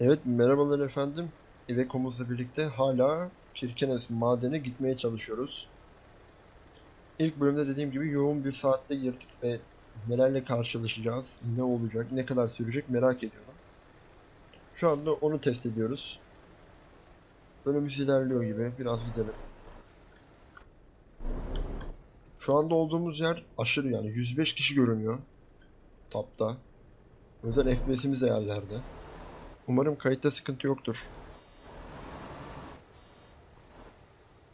Evet, merhabalar efendim. İveko'muzla birlikte hala Kirkenes madene gitmeye çalışıyoruz. İlk bölümde dediğim gibi yoğun bir saatte girdik ve nelerle karşılaşacağız, ne olacak, ne kadar sürecek merak ediyorum. Şu anda onu test ediyoruz. Bölümümüz ilerliyor gibi. Biraz gidelim. Şu anda olduğumuz yer aşırı yani 105 kişi görünüyor. Tapta. O yüzden FPS'imiz de yerlerde. Umarım kayıtta sıkıntı yoktur.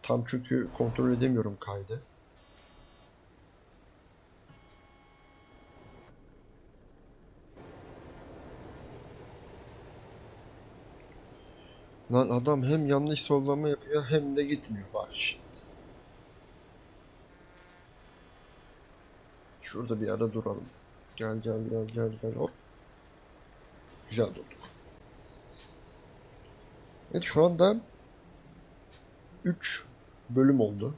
Tam çünkü kontrol edemiyorum kaydı. Lan adam hem yanlış sollama yapıyor hem de gitmiyor bak şimdi. Şurada bir ara duralım. Gel gel gel gel gel hop. Güzel durduk. Evet şu anda 3 bölüm oldu.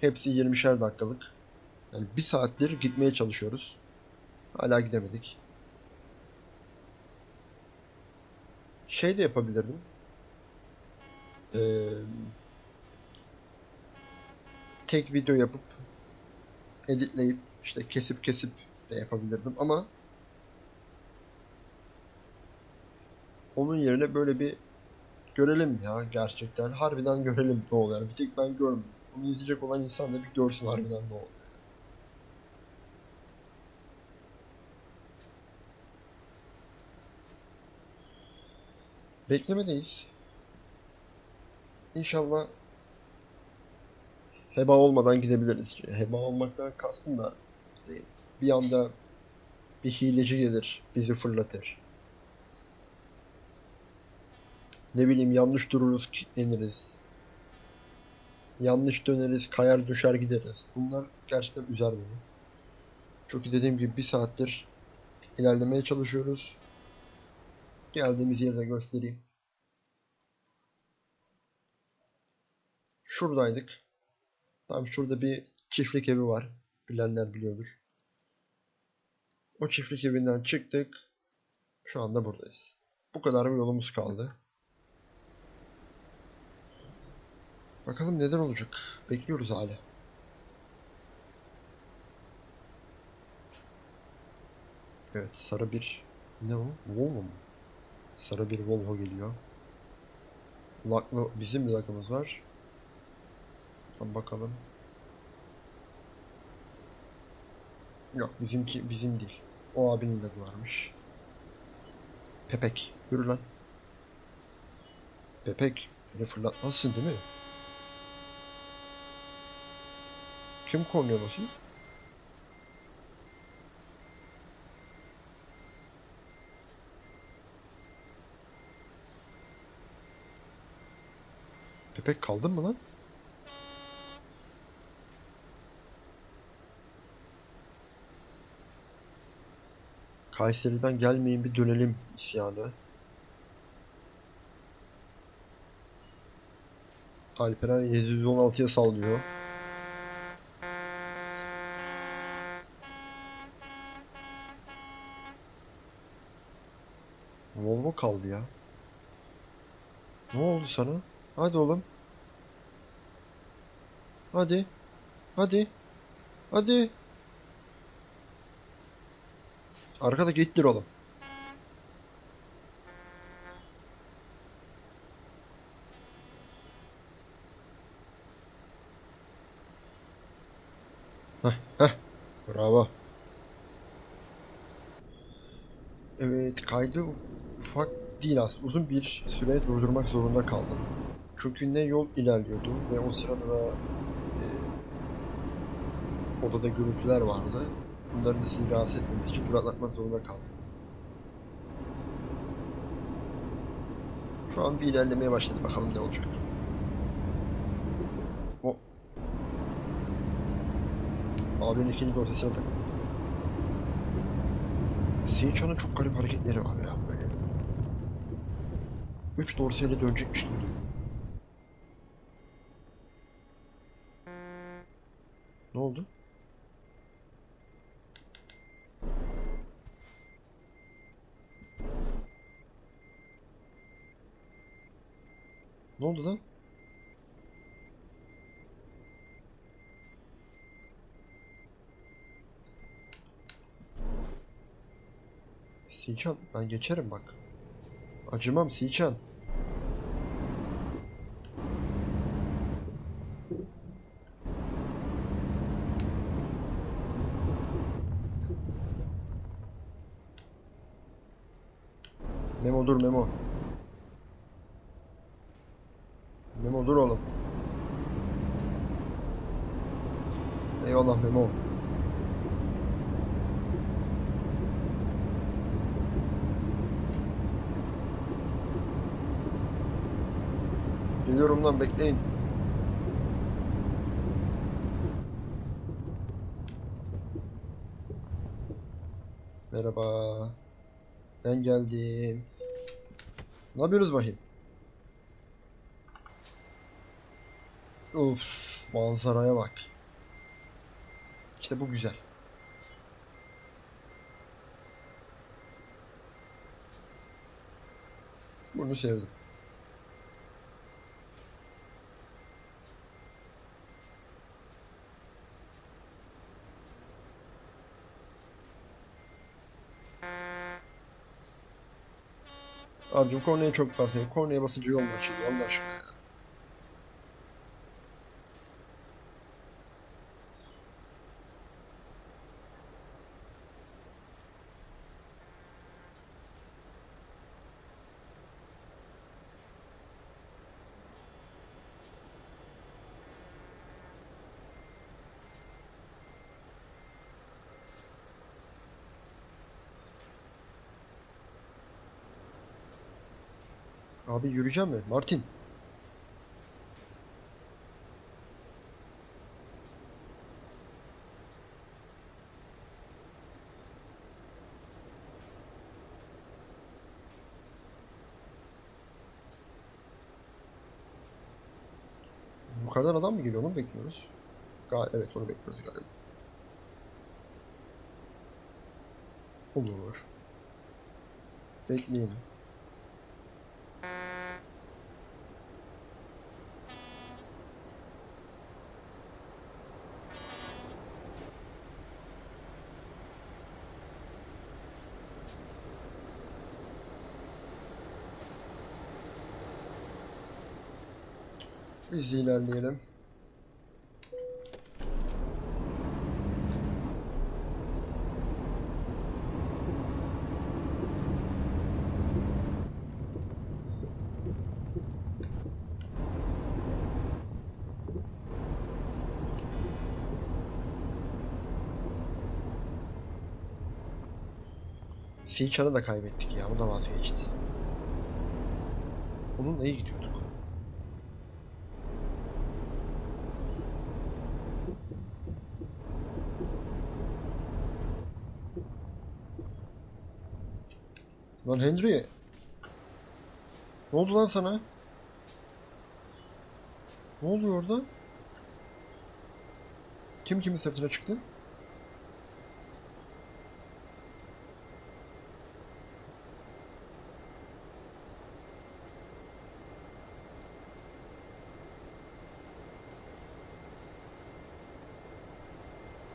Hepsi 20'şer dakikalık. Yani bir saattir gitmeye çalışıyoruz. Hala gidemedik. Şey de yapabilirdim. Ee, tek video yapıp editleyip işte kesip kesip de yapabilirdim ama onun yerine böyle bir görelim ya gerçekten. Harbiden görelim ne oluyor. Bir tek ben görmüyorum. Bunu izleyecek olan insan da bir görsün harbiden ne oluyor. Beklemedeyiz. İnşallah heba olmadan gidebiliriz. Heba olmaktan kastım da bir anda bir hileci gelir, bizi fırlatır. Ne bileyim yanlış dururuz, kilitleniriz. Yanlış döneriz, kayar düşer gideriz. Bunlar gerçekten üzer beni. Çünkü dediğim gibi bir saattir ilerlemeye çalışıyoruz. Geldiğimiz yeri de göstereyim. Şuradaydık. Tam şurada bir çiftlik evi var. Bilenler biliyordur. O çiftlik evinden çıktık. Şu anda buradayız. Bu kadar bir yolumuz kaldı. Bakalım neden olacak. Bekliyoruz hala. Evet sarı bir ne o? Volvo mu? Sarı bir Volvo geliyor. Laklı bizim bir lakımız var. Tamam, bakalım. Yok bizimki bizim değil. O abinin de varmış. Pepek. Yürü lan. Pepek. Beni fırlatmazsın değil mi? Kim konuyor bakayım? Pepek kaldın mı lan? Kayseri'den gelmeyin bir dönelim isyanı. Alperen 716'ya sallıyor. Volvo kaldı ya. Ne oldu sana? Hadi oğlum. Hadi. Hadi. Hadi. Arkadaki ittir oğlum. Heh, heh. Bravo. Evet, kaydı ufak değil aslında. Uzun bir süre durdurmak zorunda kaldım. Çünkü ne yol ilerliyordu ve o sırada da e, odada gürültüler vardı. Bunların da sizi rahatsız etmeniz için duraklatmak zorunda kaldım. Şu an bir ilerlemeye başladı. Bakalım ne olacak. O. Abinin ikinci dorsesine takıldı. Seyçan'ın çok garip hareketleri var ya 3 dorsiyeli dönecekmiş gibi duruyor. Ne oldu? Ne oldu lan? Sincan ben geçerim bak. Acımam Siçan. Memo dur Memo. Memo dur oğlum. Eyvallah Memo. Geliyorum lan bekleyin. Merhaba. Ben geldim. Ne yapıyorsunuz bakayım? Uf, manzaraya bak. İşte bu güzel. Bunu sevdim. Abicim kornaya çok basmıyor. Kornaya basınca yol mu açılıyor Allah aşkına ya. Abi yürüyeceğim mi? Martin. Yukarıdan adam mı geliyor? Onu bekliyoruz? Gal evet onu bekliyoruz galiba. Olur. Bekleyelim. Biz ilerleyelim. Seyçan'ı da kaybettik ya. O da vazgeçti. Onunla iyi gidiyorduk. Lan Henry. Ne oldu lan sana? Ne oluyor orada? Kim kimin sırtına çıktı?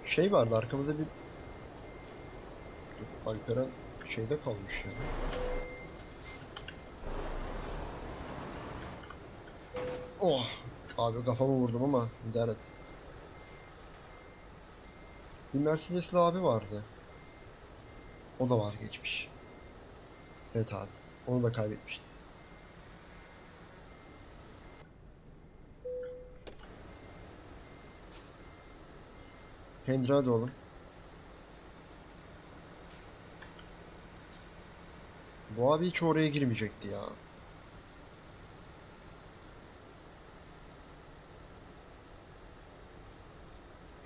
Şey vardı arkamızda bir... Dur Alperen şeyde kalmış ya. Oh! Abi kafamı vurdum ama idare et. Bir Mercedesli abi vardı. O da vazgeçmiş. Evet abi. Onu da kaybetmişiz. Henry hadi oğlum. Bu abi hiç oraya girmeyecekti ya.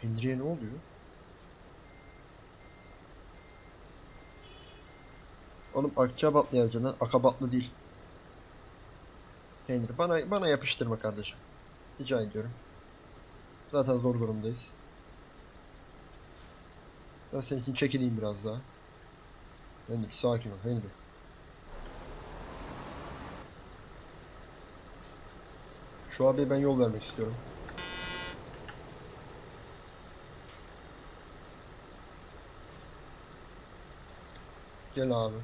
Henry'e ne oluyor? Oğlum Akçabatlı yazacaksın ha. Akabatlı değil. Henry bana bana yapıştırma kardeşim. Rica ediyorum. Zaten zor durumdayız. Ben senin için çekileyim biraz daha. Henry sakin ol Henry. Şu abiye ben yol vermek istiyorum. Gel abi.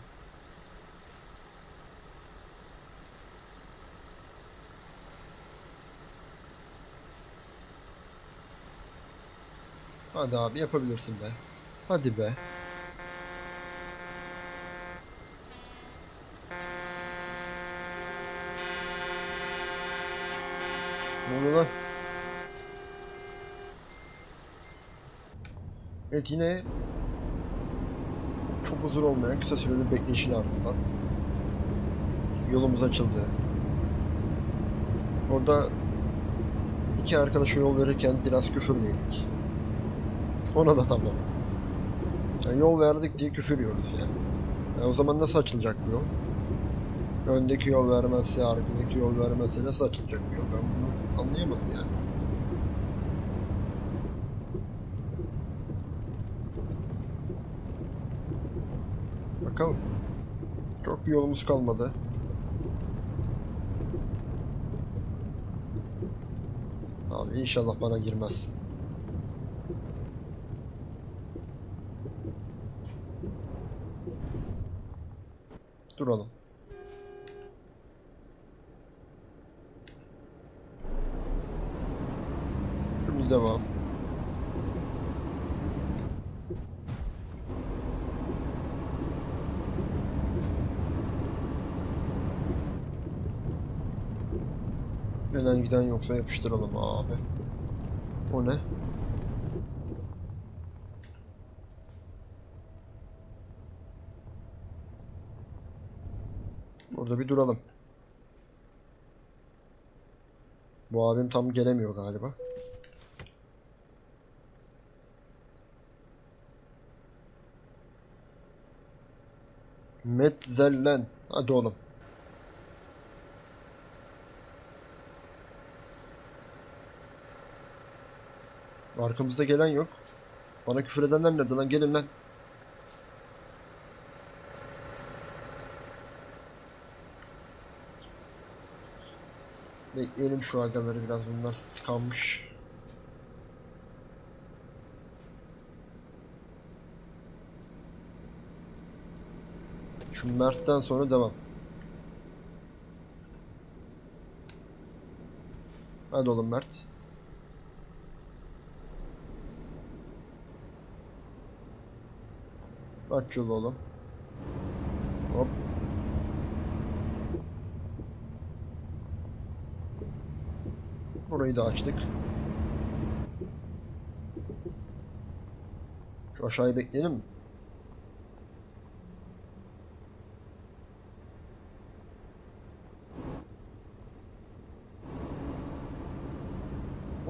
Hadi abi yapabilirsin be. Hadi be. Lan? Evet yine çok huzur olmayan kısa süreli bekleyişin ardından yolumuz açıldı. Orada iki arkadaşa yol verirken biraz küfür de yedik. Ona da tamam. Yani yol verdik diye küfür yiyoruz yani. E o zaman nasıl açılacak bu yol? Öndeki yol vermezse, arkadaki yol vermezse nasıl açılacak bu yol? Ben bunu anlayamadım yani. Bakalım. Çok bir yolumuz kalmadı. Abi inşallah bana girmez. Duralım. Şimdi devam. Gelen giden yoksa yapıştıralım abi. O ne? Burada bir duralım. Bu abim tam gelemiyor galiba. Metzellen. Hadi oğlum. Arkamızda gelen yok. Bana küfür edenler nerede lan? Gelin lan. Bekleyelim şu agaları biraz bunlar tıkanmış. Şu Mert'ten sonra devam. Hadi oğlum Mert. Aç yolu oğlum. Hop. Burayı da açtık. Şu aşağıyı bekleyelim mi?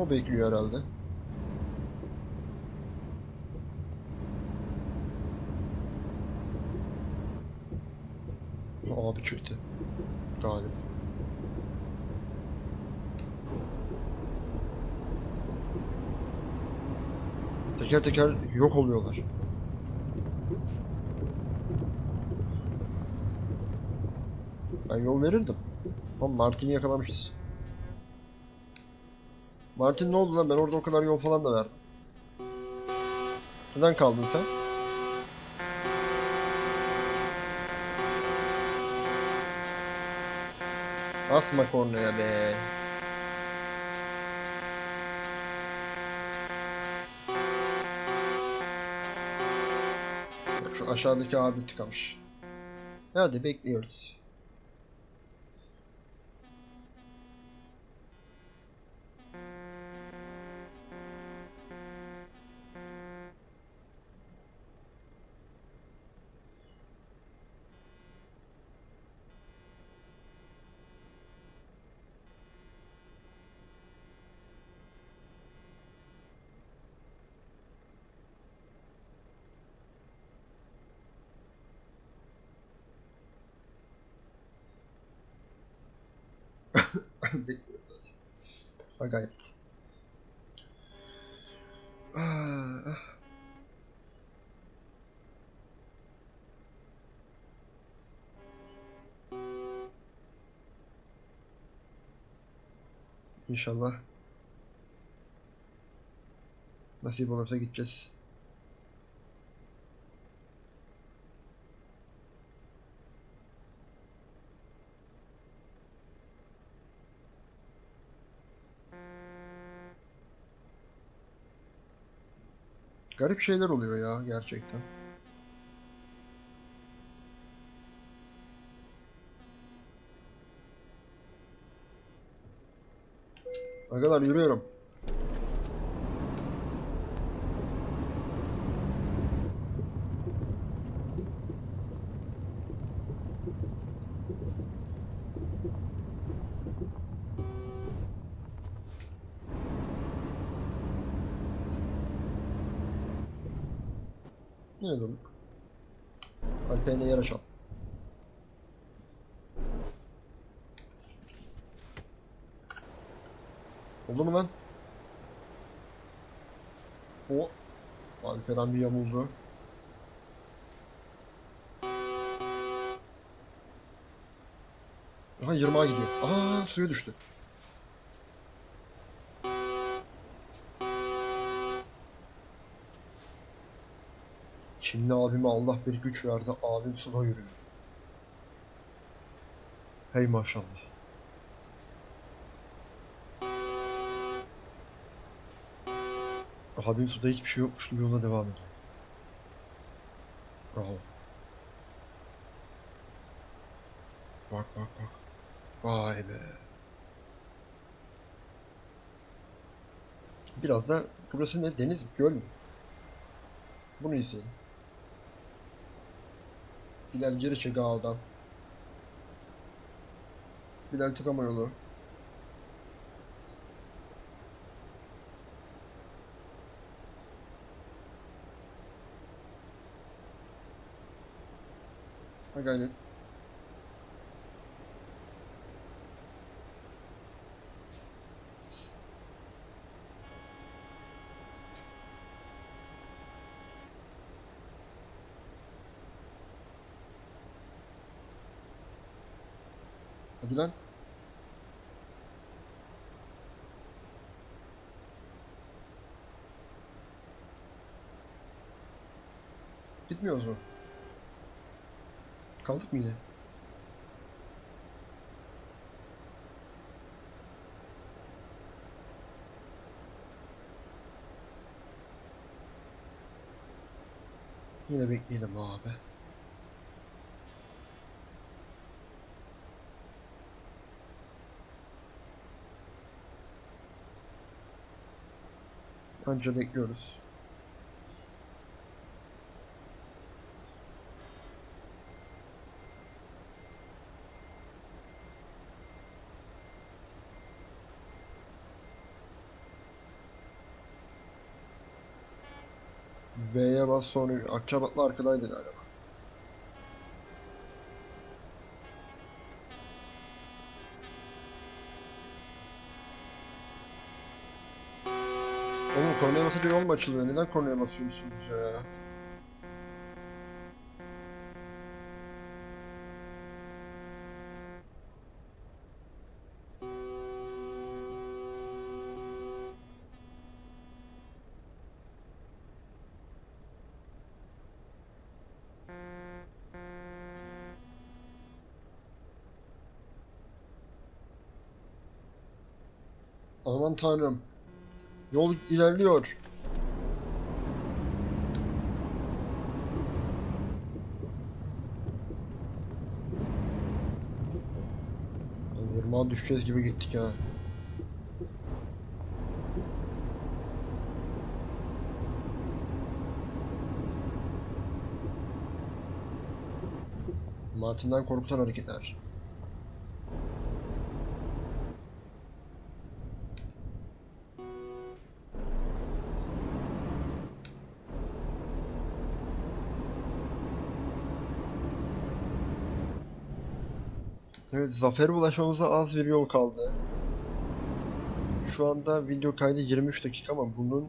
O bekliyor herhalde. Abi çıktı. Galiba. Teker teker yok oluyorlar. Ben yol verirdim. Ama Martin'i yakalamışız. Martin ne oldu lan? Ben orada o kadar yol falan da verdim. Neden kaldın sen? Asma kornaya be. Şu aşağıdaki abi tıkamış. Hadi bekliyoruz. Bekliyoruz. Ha gayret. Ah. İnşallah. Nasip olursa gideceğiz. Garip şeyler oluyor ya gerçekten. Agalar yürüyorum. Ne durduk? Alper'le yer açalım. Oldu mu lan? O Alperen bir yamuldu. Aha 20'a gidiyor. Aa suya düştü. Çinli abime Allah bir güç verdi. Abim suda yürüyor. Hey maşallah. Abim suda hiçbir şey yokmuş gibi yoluna devam ediyor. Bravo. Bak bak bak. Vay be. Biraz da burası ne? Deniz mi? Göl mü? Bunu izleyelim. Bilal geri çek ağdan. Bilal tıkama yolu. Gayret. Hadi lan. Gitmiyoruz mu? Kaldık mı yine? Yine bekleyelim abi. Anca bekliyoruz. V'ye bas sonra Akçabatlı arkadaydı galiba. Oğlum kornaya basınca yol mu açılıyor? Neden kornaya basıyorsunuz ya? Tanrım. Yol ilerliyor. Lan Yırmağa düşeceğiz gibi gittik ha. Martin'den korkutan hareketler. Evet, zafere ulaşmamıza az bir yol kaldı. Şu anda video kaydı 23 dakika ama bunun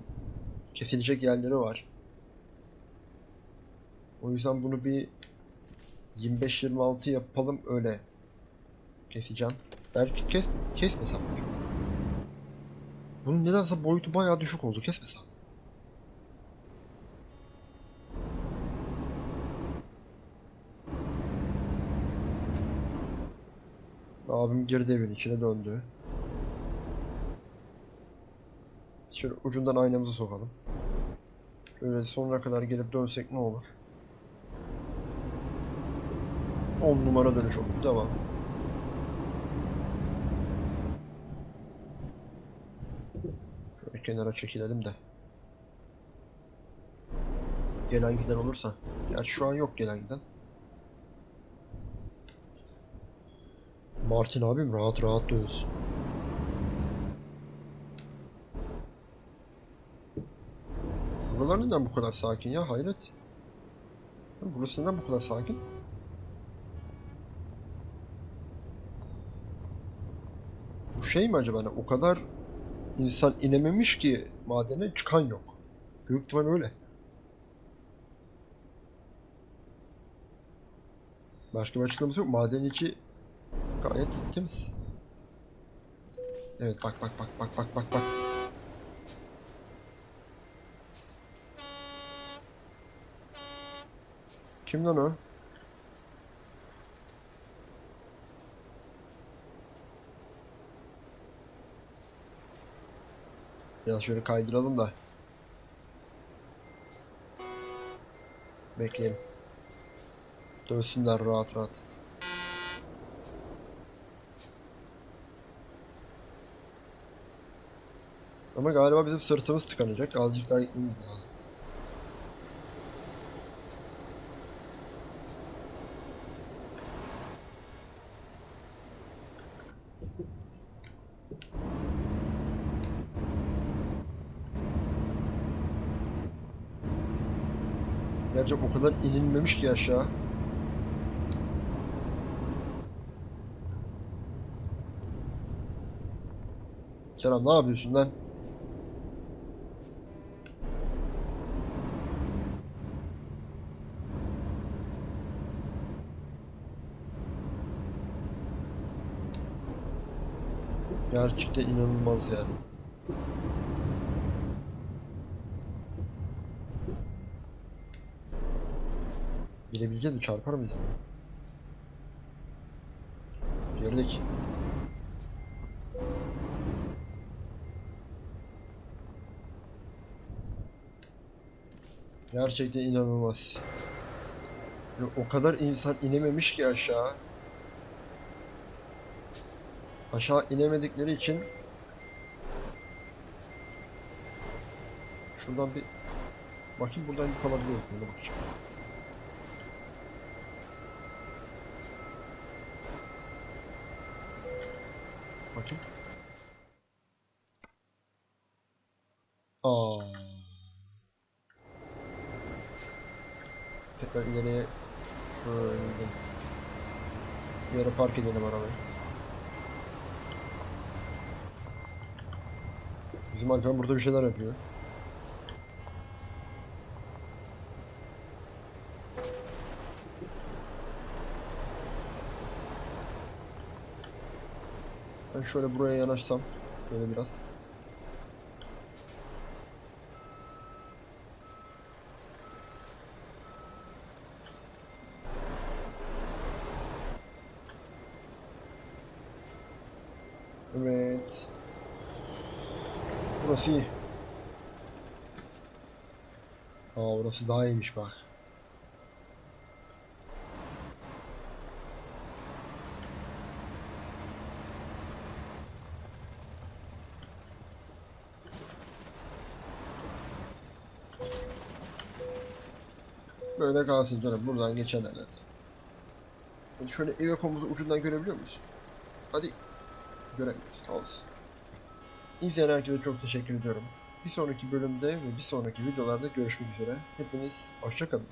kesilecek yerleri var. O yüzden bunu bir 25-26 yapalım öyle keseceğim. Belki kes kesmesem? Bunun nedense boyutu bayağı düşük oldu. Kesmesem. Abim girdi evin içine döndü. Şöyle ucundan aynamızı sokalım. Şöyle sonuna kadar gelip dönsek ne olur? 10 numara dönüş olur. Devam. Şöyle kenara çekilelim de. Gelen giden olursa. Gerçi şu an yok gelen giden. Martin abim rahat rahat dönsün. Buralar neden bu kadar sakin ya? Hayret. Burası neden bu kadar sakin? Bu şey mi acaba? Hani o kadar insan inememiş ki madene çıkan yok. Büyük ihtimal öyle. Başka bir açıklaması yok. Maden içi gayet temiz. Evet bak bak bak bak bak bak bak. Kim lan o? Ya şöyle kaydıralım da. Bekleyelim. Dönsünler rahat rahat. Ama galiba bizim sırtımız tıkanacak. Azıcık daha gitmemiz lazım. Gerçi o kadar inilmemiş ki aşağı. Kerem ne yapıyorsun lan? Gerçekten inanılmaz yani. Bilebileceğiz mi? Çarpar mı bizi? Girdik. Gerçekten inanılmaz. O kadar insan inememiş ki aşağı. Aşağı inemedikleri için Şuradan bir bakayım buradan yük alabiliyoruz mu? Ona bakacağım. Bakayım. Aa. Tekrar ileriye şöyle. Bir yere park edelim arabayı. Bizim Alpen burada bir şeyler yapıyor. Ben şöyle buraya yanaşsam böyle biraz. Evet. Burası iyi. Aa orası daha iyiymiş bak. Böyle kalsın canım. Buradan geçen herhalde. Yani şöyle eve komutu ucundan görebiliyor musun? Hadi. Göremiyoruz. Olsun. İzleyen herkese çok teşekkür ediyorum. Bir sonraki bölümde ve bir sonraki videolarda görüşmek üzere. Hepiniz hoşçakalın.